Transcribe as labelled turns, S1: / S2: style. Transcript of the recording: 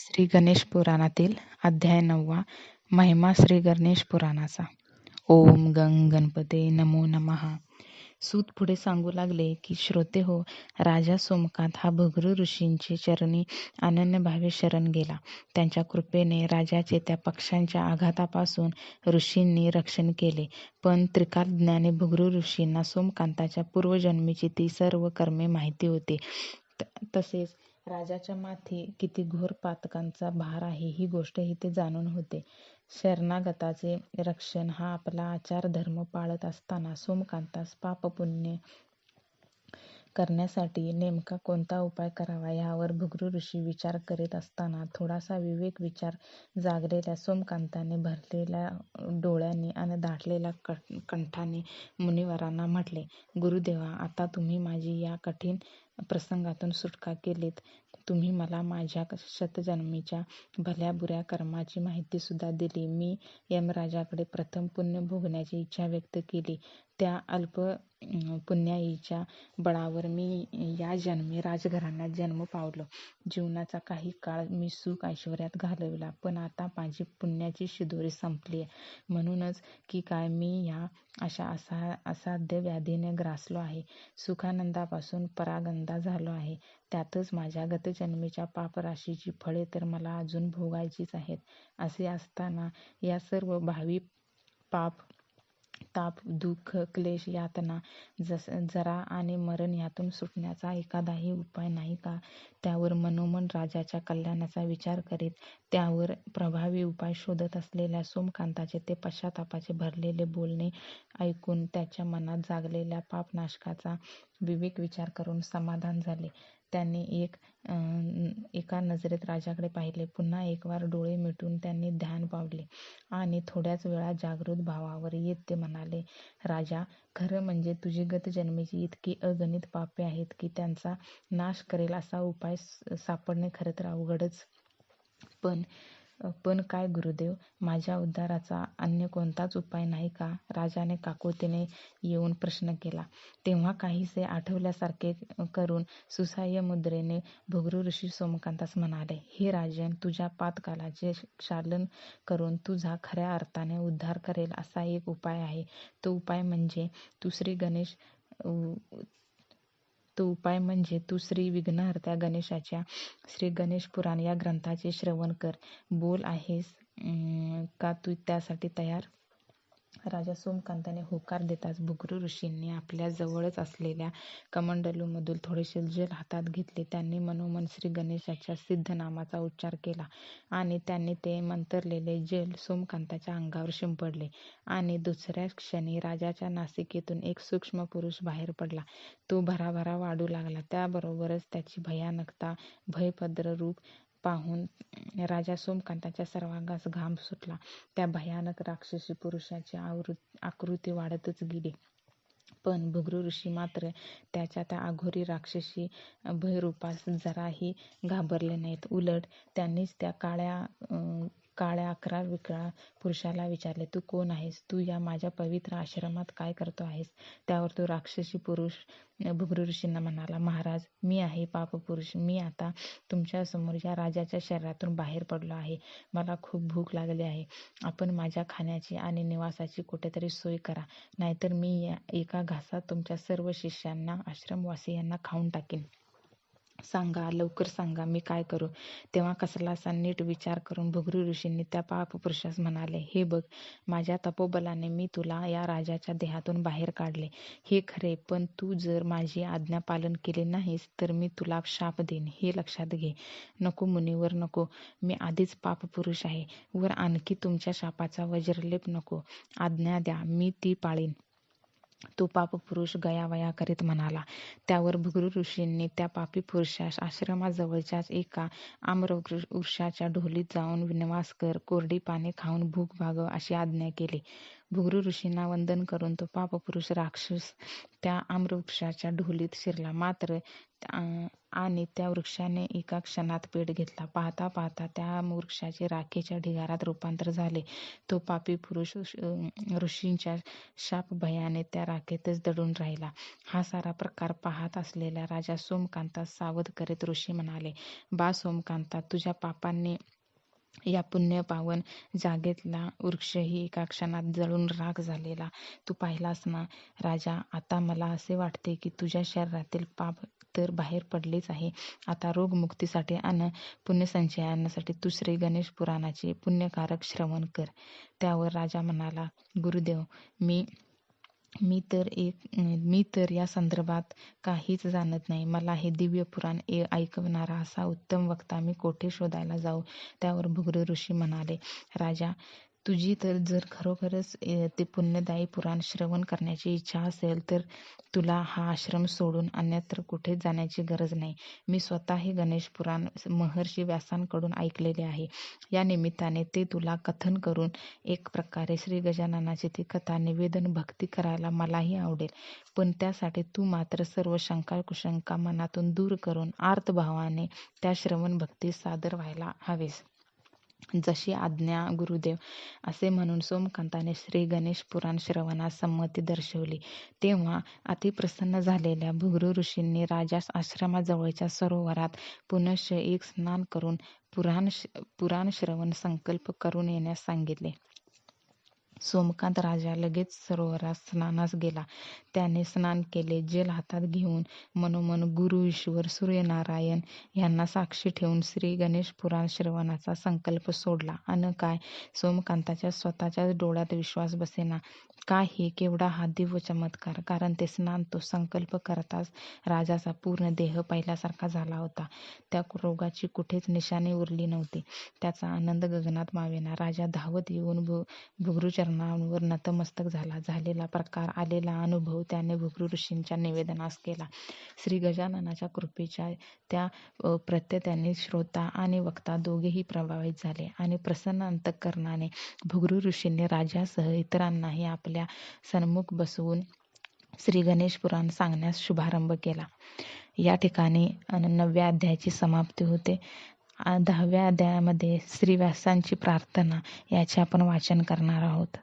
S1: श्री गणेश पुराणातील अध्याय नववा महिमा श्री गणेश पुराणाचा. ओम गंग गणपते नमो नमहा सूत पुढे सांगू लागले की श्रोते हो राजा सोमकांत हा भगरू ऋषींची चरणी अनन्यभावे शरण गेला. त्यांच्या कृपेने राजाचे त्या पक्षांच्या आघातापासून ऋषींनी रक्षण केले. पण त्रिकाल ज्ञाने भगरू ऋषींना सोमकांताच्या पूर्वजन्मीची ती सर्व कर्मे माहिती होती. तसेच राजाच्या माथी किती घोर पातकांचा भार आहे ही गोष्ट ते जाणून होते. शरणागताचे रक्षण हा आपला आचार धर्म पाळत असताना सोमकांतास पाप-पुण्य करण्यासाठी नेमका कोणता उपाय करावा यावर भृगु ऋषी विचार करीत असताना थोडासा विवेक विचार जागलेल्या सोमकांताने भरलेल्या डोळ्यांनी आणि दाटलेल्या कंठाने मुनिवरांना म्हटले, गुरुदेवा, आता तुम्ही माझी या कठीण प्रसंगातून सुटका केलीत. तुम्ही मला माझ्या शतजन्मीच्या भल्याबुऱ्या कर्माची माहितीसुद्धा दिली. मी यमराजाकडे प्रथम पुण्य भोगण्याची इच्छा व्यक्त केली. त्या अल्प पुण्याईच्या बळावर मी या जन्मी राजघराण्यात जन्म पावलो. जीवनाचा काही काळ मी सुख ऐश्वर्यात घालविला. पण आता माझी पुण्याची शिदोरी संपली आहे म्हणूनच की काय मी या अशा असा असाध्य व्याधीने ग्रासलो आहे. सुखानंदापासून परागंदा झालो आहे. त्यातच माझ्या गतजन्मीच्या पापराशीची फळे तर मला अजून भोगायचीच आहेत. असे असताना या सर्व भावी पाप, ताप, दुःख, क्लेश, यातना, जरा आणि मरण यातून सुटण्याचा एखादाही उपाय नाही का? त्यावर मनोमन राजाच्या कल्याणाचा विचार करीत त्यावर प्रभावी उपाय शोधत असलेल्या सोमकांताचे ते पश्चातापाचे भरलेले बोलणे ऐकून त्याच्या मनात जागलेल्या पापनाशकाचा विवेक विचार करून समाधान झाले. त्यांनी एक एका नजरेत राजाकडे पाहिले. पुन्हा एकवार डोळे मिटून त्यांनी ध्यान पावले आणि थोड्याच वेळात जागृत भावावर येत ते म्हणाले, राजा, खरं म्हणजे तुझी गतजन्मीची इतकी अगणित पापे आहेत की त्यांचा नाश करेल असा उपाय सापडणे खरं तर अवघडच. पण पण काय गुरुदेव, माझ्या उद्धाराचा अन्य कोणताच उपाय नाही का? राजाने काकुळतीने येऊन प्रश्न केला. तेव्हा काहीसे आठवल्यासारखे करून सुसाह्य मुद्रेने भृगु ऋषी सोमकांतास म्हणाले, हे राजन, तुझ्या पातकालाचे क्षालन करून तुझा खऱ्या अर्थाने उद्धार करेल असा एक उपाय आहे. तो उपाय म्हणजे तू श्री गणेश तो उपाय म्हणजे तू श्री विघ्नहर्त्या गणेशाच्या श्री गणेश पुराण या ग्रंथाचे श्रवण कर. बोल, आहेस का तू त्यासाठी तयार? राजा सोमकांताने होकार देताच भृगु ऋषींनी आपल्या जवळच असलेल्या कमंडलूमधून थोडेसे जल हातात घेतले. त्यांनी मनोमन श्री गणेशाच्या सिद्ध नामाचा उच्चार केला आणि त्यांनी ते मंतरलेले जल सोमकांताच्या अंगावर शिंपडले आणि दुसऱ्याच क्षणी राजाच्या नासिकेतून एक सूक्ष्म पुरुष बाहेर पडला. तो भराभरा वाढू लागला. त्याबरोबरच त्याची भयानकता, भयप्रद रूप पाहून राजा सोमकांताच्या सर्वांगास घाम सुटला. त्या भयानक राक्षसी पुरुषाची आकृती वाढतच गेली. पण भृगु ऋषी मात्र त्याच्या त्या अघोरी राक्षसी भयरूपास जराही घाबरले नाहीत. उलट त्यांनीच त्या काळ्या काळ्या अकरा-विकळा पुरुषाला विचारले, तू कोण आहेस? तू या माझ्या पवित्र आश्रमात काय करतो आहेस? त्यावर तो राक्षसी पुरुष भृगु ऋषींना म्हणाला, महाराज, मी आहे पापपुरुष. मी आता तुमच्यासमोर या राजाच्या शरीरातून बाहेर पडलो आहे. मला खूप भूक लागली आहे. आपण माझ्या खाण्याची आणि निवासाची कुठेतरी सोय करा. नाहीतर मी एका घासात तुमच्या सर्व शिष्यांना, आश्रमवासीयांना खाऊन टाकीन. सांगा, लवकर सांगा, मी काय करू? तेव्हा कसलासा नीट विचार करून भृगु ऋषींनी त्या पापपुरुषास म्हणाले, हे बघ, माझ्या तपोबलाने मी तुला या राजाच्या देहातून बाहेर काढले, हे खरे. पण तू जर माझी आज्ञा पालन केले नाहीस तर मी तुला शाप देईन, हे लक्षात घे. नको मुनीवर नको. मी आधीच पापपुरुष आहे. वर आणखी तुमच्या शापाचा वज्रलेप नको. आज्ञा द्या, मी ती पाळीन. तो पापपुरुष गयावया करीत म्हणाला. त्यावर भृगु ऋषींनी त्या पापी पुरुषास आश्रमाजवळच्याच एका आम्रवृक्षाच्या ढोलीत जाऊन विनवास कर, कोरडी पाने खाऊन भूक भागव अशी आज्ञा केली. भुगरू ऋषींना वंदन करून तो पापपुरुष राक्षस त्या आम्रवृक्षाच्या ढोलीत शिरला. मात्र आणि त्या वृक्षाने एका क्षणात पेट घेतला. पाहता पाहता त्या वृक्षाचे राखेच्या ढिगारात रूपांतर झाले. तो पापी पुरुष ऋषींच्या शाप भयाने त्या राखेतच दडून राहिला. हा सारा प्रकार पाहत असलेल्या राजा सोमकांता सावध करीत ऋषी म्हणाले बा सोमकांता तुझ्या पापांनी या पुण्य पावन जागेतला वृक्षही एका क्षणात जळून राख झालेला. तू पाहिलास ना? राजा आता मला असे वाटते की तुझ्या शरीरातील पाप तर बाहेर पडलेच आहे. आता रोगमुक्तीसाठी आणि पुण्यसंचयासाठी तू श्री गणेश पुराणाचे पुण्यकारक श्रवण कर. त्यावर राजा म्हणाला गुरुदेव मी मी तर एक मी तर या संदर्भात काहीच जाणत नाही. मला हे दिव्य पुराण ऐकवणारा असा उत्तम वक्ता मी कोठे शोधायला जाऊ? त्यावर भुगरे ऋषी म्हणाले राजा तुझी तर जर खरोखरच ते पुण्यदायी पुराण श्रवण करण्याची इच्छा असेल तर तुला हा आश्रम सोडून अन्यत्र कुठे जाण्याची गरज नाही. मी स्वतः हे गणेश पुराण महर्षी व्यासांकडून ऐकलेले आहे. या निमित्ताने ते तुला कथन करून एक प्रकारे श्री गजाननाची ती कथा निवेदन भक्ती करायला मलाही आवडेल. पण त्यासाठी तू मात्र सर्व शंका कुशंका मनातून दूर करून आर्तभावाने त्या श्रवण भक्ती सादर व्हायला हवेस. जशी आज्ञा गुरुदेव असे म्हणून सोमकांताने श्री गणेश पुराण श्रवणास संमती दर्शवली. तेव्हा अतिप्रसन्न झालेल्या भुगरू ऋषींनी राजास आश्रमाजवळच्या सरोवरात पुनश्च एक स्नान करून पुराण पुराण श्रवण संकल्प करून येण्यास सांगितले. सोमकांत राजा लगेच सरोवरात स्नानास गेला. त्याने स्नान केले जल हातात घेऊन मनोमन गुरु ईश्वर सूर्यनारायण यांना साक्षी ठेवून श्री गणेश पुराण श्रवणाचा संकल्प सोडला. अन काय? सोमकांताच्या स्वतःच्याच डोळ्यात विश्वास बसेना. काय हे? केवढा हा दिव्य चमत्कार! कारण ते स्नान तो संकल्प करताच राजाचा पूर्ण देह पहिल्यासारखा झाला होता. त्या रोगाची कुठेच निशाणी उरली नव्हती. त्याचा आनंद गगनात मावेना. राजा धावत येऊन चरणांवर नतमस्तक झाला. झालेला प्रकार आलेला अनुभव त्याने भुगृ ऋषींच्या निवेदनास केला. श्री गजाननाच्या कृपेच्या त्या प्रत्ययाने श्रोता आणि वक्ता दोघेही प्रभावित झाले आणि प्रसन्न अंतकरणाने भुगृ ऋषींनी राजासह इतरांनाही आपल्या सन्मुख बसवून श्री गणेश पुराण सांगण्यास शुभारंभ केला. या ठिकाणी नवव्या अध्यायाची समाप्ती होते. दहाव्या अध्यायामध्ये श्रीव्यासांची प्रार्थना याचे आपण वाचन करणार आहोत.